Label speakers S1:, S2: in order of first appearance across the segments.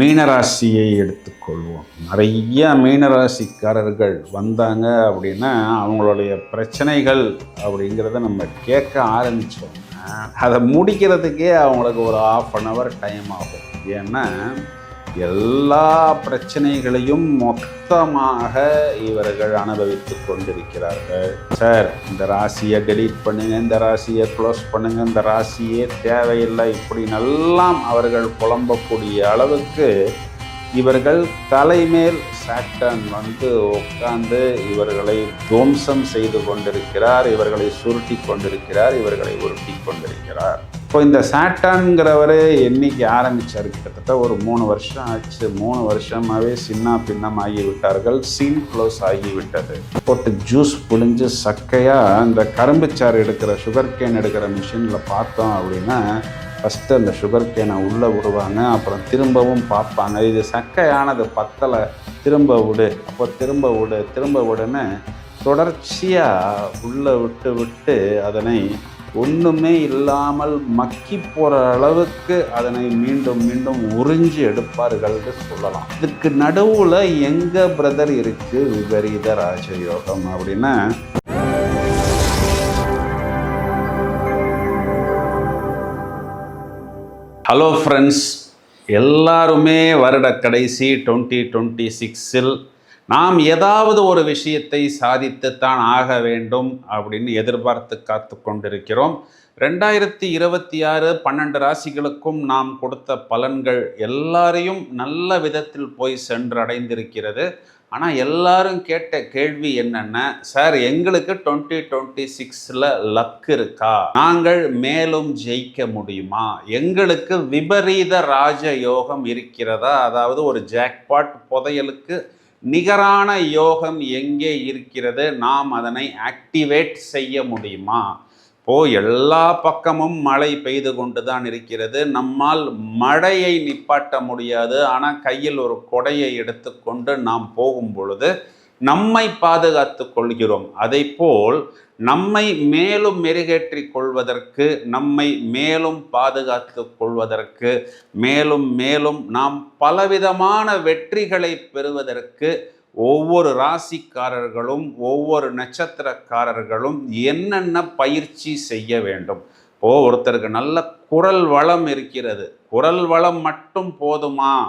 S1: மீனராசியை எடுத்துக்கொள்வோம். நிறைய மீனராசிக்காரர்கள் வந்தாங்க அப்படின்னா அவங்களுடைய பிரச்சனைகள் அப்படிங்கிறத நம்ம கேட்க ஆரம்பித்தோம்னா அதை முடிக்கிறதுக்கே அவங்களுக்கு ஒரு ஆஃப் அன் ஹவர் டைம் ஆகும். ஏன்னா எல்லா பிரச்சனைகளையும் மொத்தமாக இவர்கள் அனுபவித்து கொண்டிருக்கிறார்கள். சார் இந்த ராசியை டெலீட் பண்ணுங்க இந்த ராசியை க்ளோஸ் பண்ணுங்க இந்த ராசியே தேவையில்லை. இப்படி அவர்கள் புலம்பக்கூடிய அளவுக்கு இவர்கள் தலைமேல் சாட்டன் வந்து உட்கார்ந்து இவர்களை துவம்சம் செய்து கொண்டிருக்கிறார் இவர்களை சுருட்டி கொண்டிருக்கிறார் இவர்களை உருட்டி கொண்டிருக்கிறார். இப்போ இந்த சாட்டான்கிறவர் என்னைக்கு ஆரம்பிச்சார்? கிட்டத்தட்ட ஒரு மூணு வருஷம் ஆச்சு. மூணு வருஷமாகவே சின்ன பின்னம் ஆகிவிட்டார்கள். சீன் க்ளோஸ் ஆகிவிட்டது. போட்டு ஜூஸ் புழிஞ்சு சக்கையாக இந்த கரும்புச்சாறு எடுக்கிற சுகர் கேன் எடுக்கிற மிஷினில் பார்த்தோம் அப்படின்னா ஃபஸ்ட்டு அந்த சுகர் கேனை உள்ளே விடுவாங்க. அப்புறம் திரும்பவும் பார்ப்பாங்க. இது சக்கையானது பத்தலை. திரும்ப விடு. அப்போ திரும்ப விடு. திரும்ப விடுன்னு தொடர்ச்சியாக உள்ளே விட்டு விட்டு அதனை ஒன்றுமே இல்லாமல் மக்கி போகிற அளவுக்கு அதனை மீண்டும் மீண்டும் உறிஞ்சி எடுப்பார்கள்னு சொல்லலாம். இதுக்கு நடுவில் எங்கள் பிரதர் இருக்குது விபரீத ராஜயோகம் அப்படின்னா ஹலோ ஃப்ரெண்ட்ஸ் எல்லாருமே வருட கடைசி டுவெண்ட்டி டுவெண்ட்டி சிக்ஸில் நாம் ஏதாவது ஒரு விஷயத்தை சாதித்துத்தான் ஆக வேண்டும் அப்படின்னு எதிர்பார்த்து காத்து கொண்டிருக்கிறோம். ரெண்டாயிரத்தி இருபத்தி ஆறு பன்னெண்டு ராசிகளுக்கும் நாம் கொடுத்த பலன்கள் எல்லாரையும் நல்ல விதத்தில் போய் சென்றடைந்திருக்கிறது. ஆனால் எல்லாரும் கேட்ட கேள்வி என்னென்ன சார் எங்களுக்கு டுவெண்ட்டி டுவெண்ட்டி சிக்ஸில் லக் இருக்கா? நாங்கள் மேலும் ஜெயிக்க முடியுமா? எங்களுக்கு விபரீத ராஜ யோகம் இருக்கிறதா? அதாவது ஒரு ஜாக்பாட் புதையலுக்கு நிகரான யோகம் எங்கே இருக்கிறது? நாம் அதனை ஆக்டிவேட் செய்ய முடியுமா? இப்போது எல்லா பக்கமும் மழை பெய்து கொண்டு தான் இருக்கிறது. நம்மால் மழையை நிப்பாட்ட முடியாது. ஆனால் கையில் ஒரு கொடையை எடுத்துக்கொண்டு நாம் போகும் பொழுது நம்மை பாதுகாத்து கொள்கிறோம். அதை போல் நம்மை மேலும் மெருகேற்றிக் கொள்வதற்கு நம்மை மேலும் பாதுகாத்து கொள்வதற்கு மேலும் மேலும் நாம் பலவிதமான வெற்றிகளை பெறுவதற்கு ஒவ்வொரு ராசிக்காரர்களும் ஒவ்வொரு நட்சத்திரக்காரர்களும் என்னென்ன பயிற்சி செய்ய வேண்டும்? இப்போது ஒருத்தருக்கு நல்ல குரல் வளம் இருக்கிறது. குரல் வளம் மட்டும் போதுமா?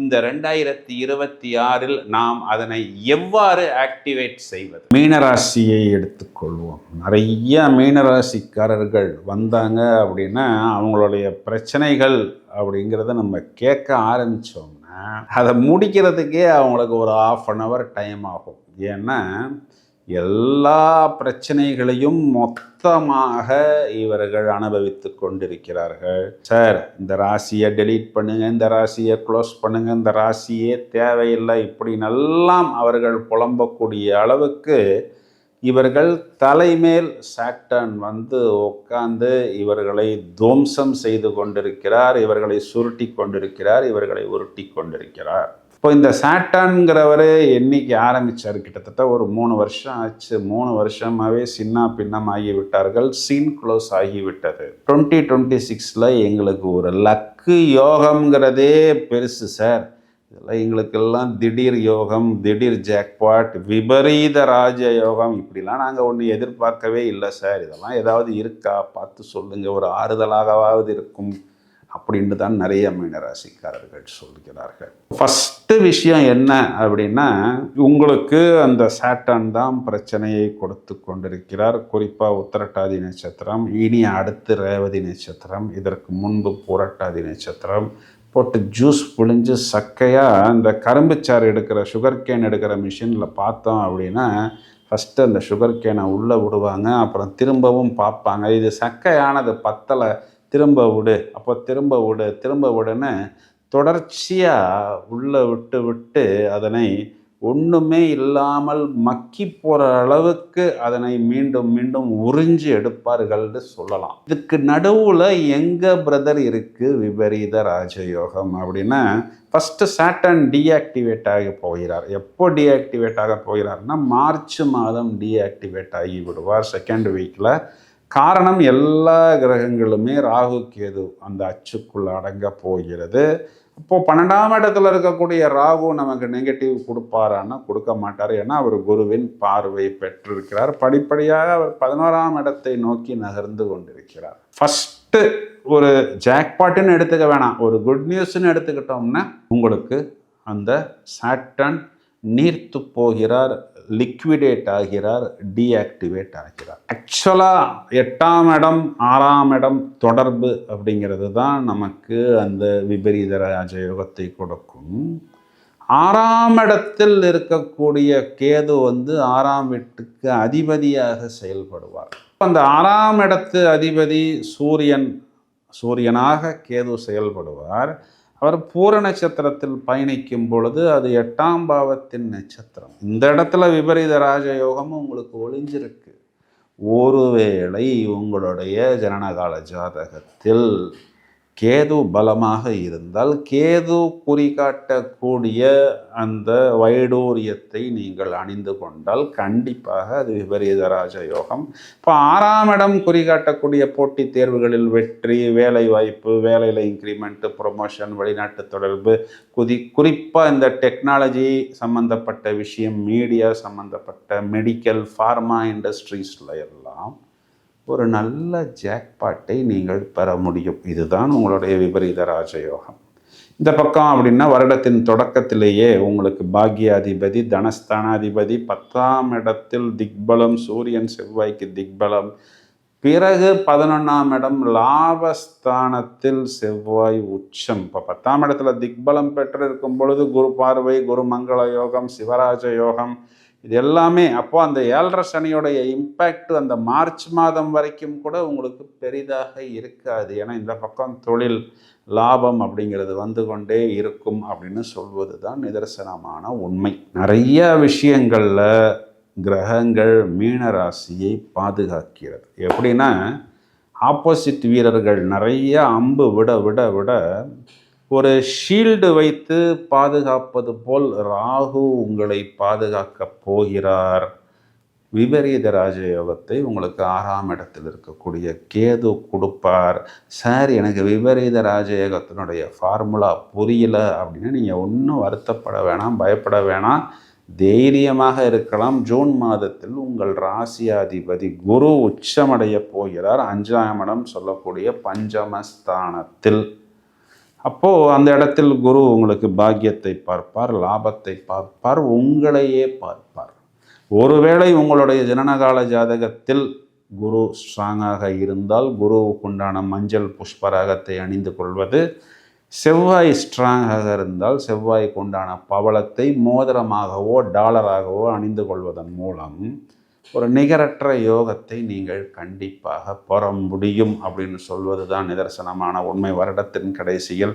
S1: இந்த ரெண்டாயிரத்தி இருபத்தி ஆறில் நாம் அதனை எவ்வாறு ஆக்டிவேட் செய்வது? மீனராசியை எடுத்துக்கொள்வோம். நிறைய மீனராசிக்காரர்கள் வந்தாங்க அப்படின்னா அவங்களுடைய பிரச்சனைகள் அப்படிங்கிறத நம்ம கேட்க ஆரம்பித்தோம்னா அதை முடிக்கிறதுக்கே அவங்களுக்கு ஒரு ஆஃப் அன் ஹவர் டைம் ஆகும். ஏன்னா எல்லா பிரச்சனைகளையும் மொத்தமாக இவர்கள் அனுபவித்து கொண்டிருக்கிறார்கள். சார் இந்த ராசியை டெலீட் பண்ணுங்க இந்த ராசியை க்ளோஸ் பண்ணுங்க இந்த ராசியே தேவையில்லை. இப்படி அவர்கள் புலம்பக்கூடிய அளவுக்கு இவர்கள் தலைமேல் சாட்டன் வந்து உட்கார்ந்து இவர்களை துவம்சம் செய்து கொண்டிருக்கிறார். இவர்களை சுருட்டி கொண்டிருக்கிறார். இவர்களை உருட்டி கொண்டிருக்கிறார். இப்போ இந்த சாட்டான்கிறவர் என்னைக்கு ஆரம்பித்தார் கிட்டத்தட்ட ஒரு மூணு வருஷம் ஆச்சு. மூணு வருஷமாகவே சின்ன பின்னம் ஆகிவிட்டார்கள். சீன் க்ளோஸ் ஆகிவிட்டது. டுவெண்ட்டி டுவெண்ட்டி சிக்ஸில் எங்களுக்கு ஒரு லக்கு யோகம்ங்கிறதே பெருசு சார். இதெல்லாம் எங்களுக்கெல்லாம் திடீர் யோகம் திடீர் ஜாக்பாட் விபரீத ராஜ யோகம். இப்படிலாம் நாங்கள் ஒன்று எதிர்பார்க்கவே இல்லை சார். இதெல்லாம் ஏதாவது இருக்கா? பார்த்து சொல்லுங்கள் ஒரு ஆறுதலாகவாவது இருக்கும். அப்படின்னு தான் நிறைய மீனராசிக்காரர்கள் சொல்கிறார்கள். ஃபஸ்ட்டு விஷயம் என்ன அப்படின்னா உங்களுக்கு அந்த சாட்டன் தான் பிரச்சனையை கொடுத்து கொண்டிருக்கிறார். குறிப்பாக உத்தரட்டாதி நட்சத்திரம் இனி அடுத்து ரேவதி நட்சத்திரம் இதற்கு முன்பு புரட்டாதி நட்சத்திரம். போட்டு ஜூஸ் புழிஞ்சு சக்கையாக இந்த கரும்புச்சாறு எடுக்கிற சுகர் கேன் எடுக்கிற மிஷினில் பார்த்தோம் அப்படின்னா ஃபஸ்ட்டு அந்த சுகர் கேனை உள்ளே விடுவாங்க அப்புறம் திரும்பவும் பார்ப்பாங்க. இது சக்கையானது பத்தலை திரும்ப விடு. அப்போ திரும்ப விடு. திரும்ப விடுன்னு தொடர்ச்சியாக உள்ளே விட்டு விட்டு அதனை ஒன்றுமே இல்லாமல் மக்கி போகிற அளவுக்கு அதனை மீண்டும் மீண்டும் உறிஞ்சி எடுப்பார்கள்னு சொல்லலாம். இதுக்கு நடுவில் எங்கள் பிரதர் இருக்குது விபரீத ராஜயோகம் அப்படின்னா ஃபஸ்ட்டு சாட்டன் டீஆக்டிவேட் ஆகி போகிறார். எப்போ டீஆக்டிவேட் ஆக போகிறார்னா மார்ச் மாதம் டீஆக்டிவேட் ஆகி விடுவார் செகண்ட் வீக்கில் காரணம் எல்லா கிரகங்களுமே ராகு கேது அந்த அச்சுக்குள் அடங்க போகிறது. இப்போது பன்னெண்டாம் இடத்துல இருக்கக்கூடிய ராகு நமக்கு நெகட்டிவ் கொடுப்பாரான்னா கொடுக்க மாட்டார். ஏன்னா அவர் குருவின் பார்வை பெற்றிருக்கிறார். படிப்படியாக அவர் பதினோராம் இடத்தை நோக்கி நகர்ந்து கொண்டிருக்கிறார். ஃபஸ்ட்டு ஒரு ஜாக்பாட்டுன்னு எடுத்துக்க வேணாம். ஒரு குட் நியூஸ்ன்னு எடுத்துக்கிட்டோம்னா உங்களுக்கு அந்த சாட்டன் நீர்த்து போகிறார். லிக்விடேட் ஆகிறார் டீஆக்டிவேட் ஆகிறார். ஆக்சுவலாக எட்டாம் இடம் ஆறாம் இடம் தொடர்பு அப்படிங்கிறது தான் நமக்கு அந்த விபரீத ராஜயோகத்தை கொடுக்கும். ஆறாம் இடத்தில் இருக்கக்கூடிய கேது வந்து ஆறாம் வீட்டுக்கு அதிபதியாக செயல்படுவார். அந்த ஆறாம் இடத்து அதிபதி சூரியன் சூரியனாக கேது செயல்படுவார். அவர் பூர நட்சத்திரத்தில் பயணிக்கும் பொழுது அது எட்டாம் பாவத்தின் நட்சத்திரம். இந்த இடத்துல விபரீத ராஜயோகமும் உங்களுக்கு ஒளிஞ்சிருக்கு. ஒருவேளை உங்களுடைய ஜனனகால ஜாதகத்தில் கேது பலமாக இருந்தால் கேது குறிகாட்டக்கூடிய அந்த வைடூரியத்தை நீங்கள் அணிந்து கொண்டால் கண்டிப்பாக அது விபரீத ராஜ யோகம் இப்போ ஆறாம் இடம் குறிகாட்டக்கூடிய போட்டித் தேர்வுகளில் வெற்றி வேலை வாய்ப்பு வேலையில் இன்க்ரிமெண்ட்டு ப்ரொமோஷன் வெளிநாட்டு தொடர்பு குதி குறிப்பாக இந்த டெக்னாலஜி சம்மந்தப்பட்ட விஷயம் மீடியா சம்மந்தப்பட்ட மெடிக்கல் ஃபார்மா இண்டஸ்ட்ரீஸில் எல்லாம் ஒரு நல்ல ஜாக்பாட்டை நீங்கள் பெற முடியும். இதுதான் உங்களுடைய விபரீத ராஜயோகம். இந்த பக்கம் அப்படின்னா வருடத்தின் தொடக்கத்திலேயே உங்களுக்கு பாக்யாதிபதி தனஸ்தானாதிபதி பத்தாம் இடத்தில் திக்பலம் சூரியன் செவ்வாய்க்கு திக்பலம் பிறகு பதினொன்றாம் இடம் லாபஸ்தானத்தில் செவ்வாய் உச்சம். இப்போ பத்தாம் இடத்துல திக்பலம் பெற்று இருக்கும் பொழுது குரு பார்வை குரு மங்கள யோகம் சிவராஜ யோகம் இது எல்லாமே அப்போ அந்த ஏழரை சனியோடைய இம்பேக்ட் அந்த மார்ச் மாதம் வரைக்கும் கூட உங்களுக்கு பெரிதாக இருக்காது. ஏன்னா இந்த பக்கம் தொழில் லாபம் அப்படிங்கிறது வந்து கொண்டே இருக்கும் அப்படின்னு சொல்வது தான் நிதர்சனமான உண்மை. நிறைய விஷயங்களில் கிரகங்கள் மீன ராசியை பாதுகாக்கிறது. எப்படின்னா ஆப்போசிட் வீரர்கள் நிறைய அம்பு விட விட விட ஒரு ஷீல்டு வைத்து பாதுகாப்பது போல் ராகு உங்களை பாதுகாக்கப் போகிறார். விபரீத ராஜயோகத்தை உங்களுக்கு ஆறாம் இடத்தில் இருக்கக்கூடிய கேது கொடுப்பார். சார் எனக்கு விபரீத ராஜயோகத்தினுடைய ஃபார்முலா புரியல அப்படின்னு நீங்கள் ஒன்றும் வருத்தப்பட வேணாம் பயப்பட வேணாம். தைரியமாக இருக்கலாம். ஜூன் மாதத்தில் உங்கள் ராசியாதிபதி குரு உச்சமடைய போகிறார். அஞ்சாம் இடம் சொல்லக்கூடிய பஞ்சமஸ்தானத்தில். அப்போது அந்த இடத்தில் குரு உங்களுக்கு பாக்கியத்தை பார்ப்பார் லாபத்தை பார்ப்பார் உங்களையே பார்ப்பார். ஒருவேளை உங்களுடைய ஜனனகால ஜாதகத்தில் குரு ஸ்ட்ராங்காக இருந்தால் குருவுக்குண்டான மஞ்சள் புஷ்பராகத்தை அணிந்து கொள்வது செவ்வாய் ஸ்ட்ராங்காக இருந்தால் செவ்வாய்க்குண்டான பவளத்தை மோதிரமாகவோ டாலராகவோ அணிந்து கொள்வதன் மூலம் ஒரு நிகரற்ற யோகத்தை நீங்கள் கண்டிப்பாக பெற முடியும் அப்படின்னு சொல்வது தான் நிதர்சனமான உண்மை. வருடத்தின் கடைசியில்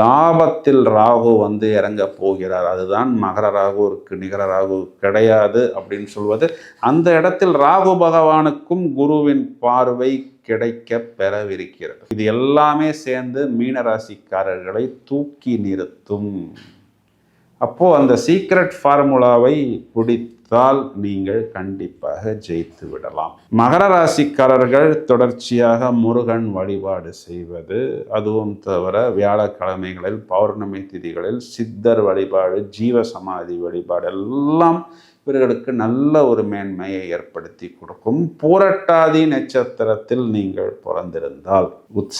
S1: லாபத்தில் ராகு வந்து இறங்க போகிறார். அதுதான் மகர ராகுவிற்கு நிகர ராகு கிடையாது அப்படின்னு சொல்வது. அந்த இடத்தில் ராகு பகவானுக்கும் குருவின் பார்வை கிடைக்க பெறவிருக்கிறது. இது எல்லாமே சேர்ந்து மீனராசிக்காரர்களை தூக்கி நிறுத்தும். அப்போது அந்த சீக்ரெட் ஃபார்முலாவை முயற்சித்தால் நீங்கள் கண்டிப்பாக ஜெயித்து விடலாம். மகர ராசிக்காரர்கள் தொடர்ச்சியாக முருகன் வழிபாடு செய்வது அதுவும் தவிர வியாழக்கிழமைகளில் பௌர்ணமி திதிகளில் சித்தர் வழிபாடு ஜீவ சமாதி வழிபாடு எல்லாம் இவர்களுக்கு நல்ல ஒரு மேன்மையை ஏற்படுத்தி கொடுக்கும். பூரட்டாதி நட்சத்திரத்தில் நீங்கள் பிறந்திருந்தால்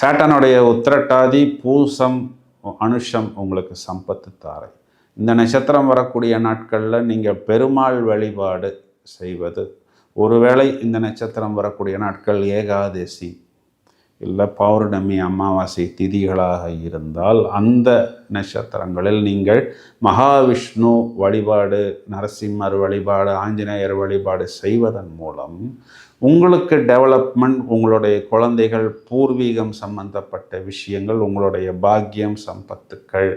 S1: சேட்டனுடைய உத்திரட்டாதி பூசம் அனுஷம் உங்களுக்கு சம்பத்து தாரை. இந்த நட்சத்திரம் வரக்கூடிய நாட்களில் நீங்கள் பெருமாள் வழிபாடு செய்வது. ஒருவேளை இந்த நட்சத்திரம் வரக்கூடிய நாட்கள் ஏகாதசி இல்லை பௌர்ணமி அமாவாசை திதிகளாக இருந்தால் அந்த நட்சத்திரங்களில் நீங்கள் மகாவிஷ்ணு வழிபாடு நரசிம்மர் வழிபாடு ஆஞ்சநேயர் வழிபாடு செய்வதன் மூலம் உங்களுக்கு டெவலப்மெண்ட் உங்களுடைய குழந்தைகள் பூர்வீகம் சம்பந்தப்பட்ட விஷயங்கள் உங்களுடைய பாக்கியம் சம்பத்துக்கள்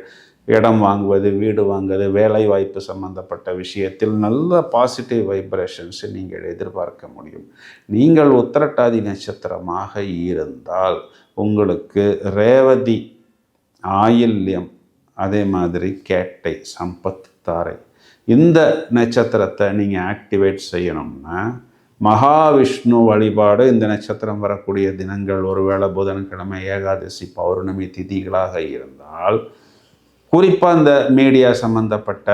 S1: இடம் வாங்குவது வீடு வாங்குவது வேலை வாய்ப்பு சம்பந்தப்பட்ட விஷயத்தில் நல்ல பாசிட்டிவ் வைப்ரேஷன்ஸை நீங்கள் எதிர்பார்க்க முடியும். நீங்கள் உத்திரட்டாதி நட்சத்திரமாக இருந்தால் உங்களுக்கு ரேவதி ஆயில்யம் அதே மாதிரி கேட்டை சம்பத் தாரை இந்த நட்சத்திரத்தை நீங்கள் ஆக்டிவேட் செய்யணும்னா மகாவிஷ்ணு வழிபாடு இந்த நட்சத்திரம் வரக்கூடிய தினங்கள் ஒருவேளை புதன்கிழமை ஏகாதசி பௌர்ணமி திதிகளாக இருந்தால் குறிப்பாக இந்த மீடியா சம்மந்தப்பட்ட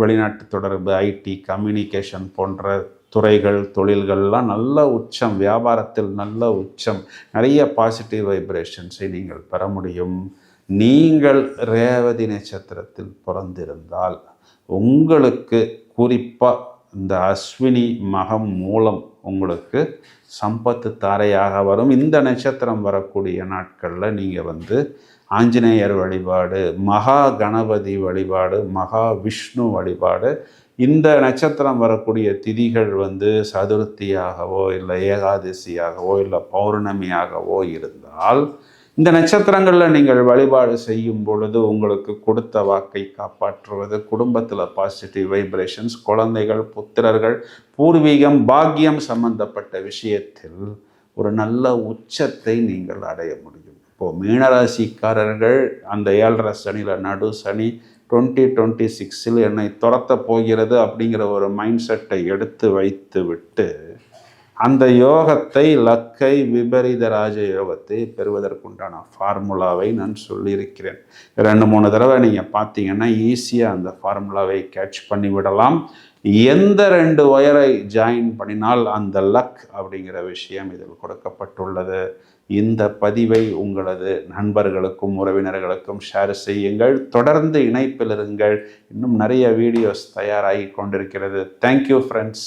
S1: வெளிநாட்டு தொடர்பு ஐடி கம்யூனிகேஷன் போன்ற துறைகள் தொழில்கள்லாம் நல்ல உச்சம் வியாபாரத்தில் நல்ல உச்சம் நிறைய பாசிட்டிவ் வைப்ரேஷன்ஸை நீங்கள் பெற முடியும். நீங்கள் ரேவதி நட்சத்திரத்தில் பிறந்திருந்தால் உங்களுக்கு குறிப்பாக இந்த அஸ்வினி மகம் மூலம் உங்களுக்கு சம்பத்து தாரையாக வரும். இந்த நட்சத்திரம் வரக்கூடிய நாட்களில் நீங்கள் வந்து ஆஞ்சநேயர் வழிபாடு மகா கணபதி வழிபாடு மகா விஷ்ணு வழிபாடு. இந்த நட்சத்திரம் வரக்கூடிய திதிகள் வந்து சதுர்த்தியாகவோ இல்லை ஏகாதசியாகவோ இல்லை பௌர்ணமியாகவோ இருந்தால் இந்த நட்சத்திரங்களில் நீங்கள் வழிபாடு செய்யும் பொழுது உங்களுக்கு கொடுத்த வாக்கை காப்பாற்றுவது குடும்பத்தில் பாசிட்டிவ் வைப்ரேஷன்ஸ் குழந்தைகள் புத்திரர்கள் பூர்வீகம் பாக்கியம் சம்பந்தப்பட்ட விஷயத்தில் ஒரு நல்ல உச்சத்தை நீங்கள் அடைய முடியும். இப்போது மீனராசிக்காரர்கள் அந்த ஏழரை சனியில் நடு சனி டுவெண்ட்டி டுவெண்ட்டி சிக்ஸில் என்னை துரத்த போகிறது அப்படிங்கிற ஒரு மைண்ட் செட்டை எடுத்து வைத்து விட்டு அந்த யோகத்தை லக்கை விபரீத ராஜ யோகத்தை பெறுவதற்குண்டான ஃபார்முலாவை நான் சொல்லியிருக்கிறேன். ரெண்டு மூணு தடவை நீங்கள் பார்த்தீங்கன்னா ஈஸியாக அந்த ஃபார்முலாவை கேட்ச் பண்ணி விடலாம் எந்த ரெண்டு ஒயரை ஜாயின் பண்ணினால் அந்த லக் அப்படிங்கிற விஷயம் இதில் கொடுக்கப்பட்டுள்ளது. இந்த பதிவை உங்களது நண்பர்களுக்கும் உறவினர்களுக்கும் ஷேர் செய்யுங்கள். தொடர்ந்து இணைப்பில் இருங்கள். இன்னும் நிறைய வீடியோஸ் தயாராகி கொண்டிருக்கிறது. Thank you friends